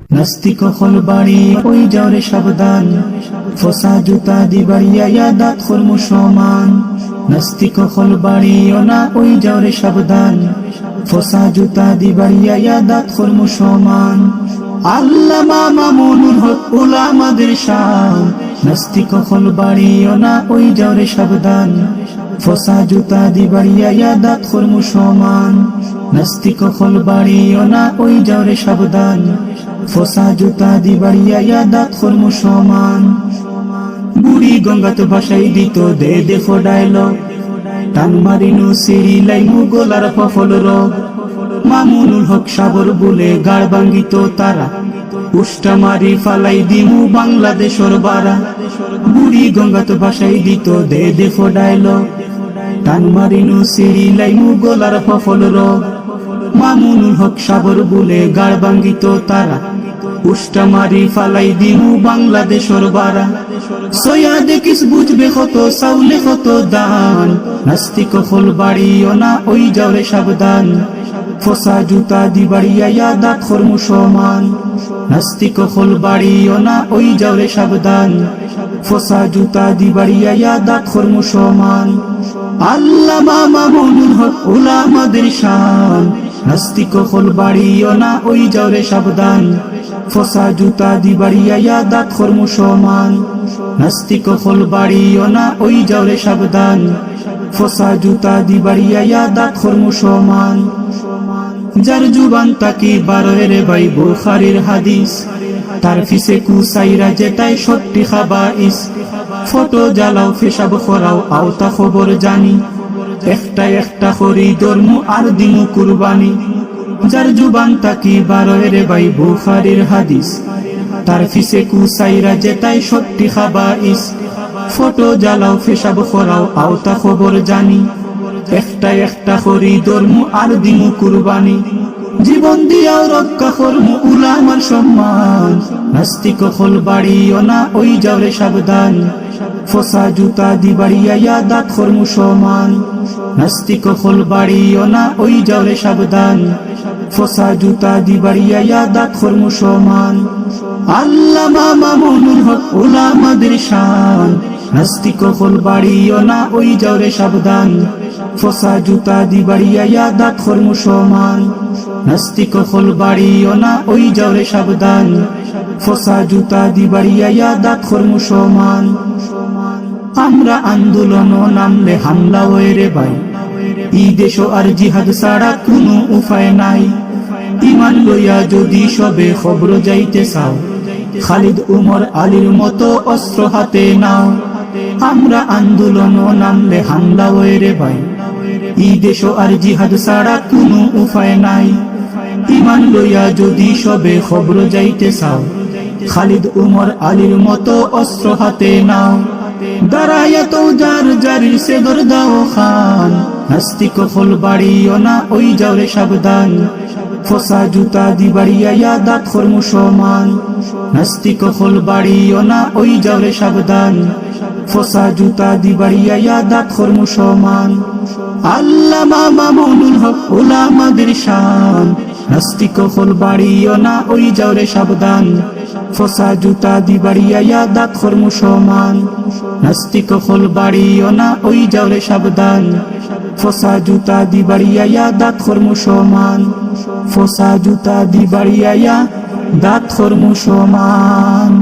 নাস্তিক হল বাড়ি, ওই যাওরে সাবধান। ফসা জুতা দিবাড়িয়া ইয়া দাঁত খোল নাস্তিক হল বাড়ি না, ওই যাওরে সাবধান। ফসা জুতা দিবাড়িয়া ইয়া দাঁত খোল মুসলমান আল্লাহ মামা মনুর হক, উলামাদের শান। নাস্তিক হল বাড়ি না, ওই যাওরে সাবধান। ফসা জুতা দিবাড়িয়া ইয়া দাঁত খোল নাস্তিক হল বাড়ি না, ওই যাওরে সাবধান। ফসা জুতা দি বাড়িয়া দাঁত খোল মুসলমান বুড়ি গঙ্গাত ভাসাই দিত, দে দে ফোডাইল টান মারিনু, সিঁড়ি লাইনু গোলার ফফল রোগ। মামুনুল হক সাগর বলে গাড় ভাঙ্গিত তারা। উষ্টা মারি ফালাই দিমু বাংলাদেশর বারা। বুড়ি গঙ্গাত ভাসাই দিত, দে দে ফোডাইল টান মারিনু, সিঁড়ি লাইনু গোলার ফফল রোগ। মামুনুল হক সাগর বলে গাড় ভাঙ্গিত তারা। উষ্টা মারি ফালাই দিমু বাংলাদেশর বারা। সয়া দেখিস বুঝবে কত সাউলে কত দান। নাস্তিক হল বাড়িও না ওই যাওরে সাবধান। ফসা জুতা দি বাড়িয়া দাঁত খর মুসলমান নাস্তিক হল বাড়িও না ওই যাওরে সাবধান। ফসা জুতা দি বাড়িয়া দাঁত খর মুসলমান আল্লাহ মামা মনুল হক উলামাদের শান। নাস্তিক হল বাড়িও না, ওই যাওরে সাবধান। ফসা জুতা দি বাড়িয়া দাঁত খর মুসলমান নাস্তিক হল বাড়িও না, ওই যাওরে সাবধান। ফসা জুতা দি বাড়িয়া দাঁত খর মুসলমান যার জুবান তাকি বারোয়ের ভাই, বুখারির হাদিস। তার ফিসে কুসাইরা যেটাই সত্যি খাবাইস। ফটো জ্বালাও, ফেসাব করাও আওতা খবর জানি। একটা একটা করি ধর্ম আর দিমু কুরবানি। যার জুবান তাকি বারোয়ের ভাই বুখারির হাদিস। তার ফিসে কুসাইরা যেটাই সত্যি খাবাইস। ফটো জ্বালাও, ফেসাব করাও, আওতা খবর জানি। একটা একটা করি ধর্ম আর দিমু কুরবানি। জীবন দিয়াও রক্ষা করম উলামার সম্মান। নাস্তিক হল বাড়িও না, ওই যাওরে সাবধান। ফসা জুতা দি বাড়িয়া দাঁত খর মুসলমান নাস্তিক হল বাড়িও না, ওই যাওরে সাবধান। ফসা জুতা দি বাড়িয়া দাঁত খর মুসলমান আল্লাহ মামা মনুর হক, উলামাদের শান। নাস্তিক হল বাড়িও না, ওই যাওরে সাবধান। ফসা জুতা দি বাড়িয়া ইয়া দাঁত খর মুসলমান নাস্তিক হল বাড়িও না, ওই যাওরে সাবধান। ফসা জুতা দি বাড়িয়া ইয়া দাঁত খর মুসলমান আমরা আন্দোলন নামলে হামলা ওরে ভাই। ই দেশ আর জিহাদ ছাড়া কোনো উপায় নাই। ইমান লইয়া যদি সবে খবর যাইতে চাও, খালিদ উমর আলীর মতো অস্ত্র হাতে নাও। আমরা আন্দোলন নামলে হামলা ওরে ভাই। ই দেশ আর জিহাদ ছাড়া কোনো উপায় নাই। ইমান লইয়া যদি সবে খবর যাইতে চাও, খালিদ উমর আলীর মতো অস্ত্র হাতে নাও। দাঁড়াইয়া তো যার জারি সে দাও খান। নাস্তিক হল বাড়িও না, ওই যাওরে সাবধান। ফসা জুতা দি বাড়িয়া দাঁত খর মুসলমান। নাস্তিক হল বাড়িও না, ওই যাওরে সাবধান। ফসা জুতা দি বাড়িয়া ইয়া দাঁত খর মুসলমান আল্লাহ মামা মনুল হক উলামাদের শান। নাস্তিক হল বাড়িও না, ওই যাওরে সাবধান। ফসা জুতা দি বাড়িয়া ইয়া দাঁত খর মুসলমান নাস্তিক হল বাড়িও না, ওই যাওরে সাবধান। ফসা জুতা দি বাড়িয়া ইয়া দাঁত খর মুসলমান ফসা জুতা দি বাড়িয়া ইয়া দাঁত খর মুসলমান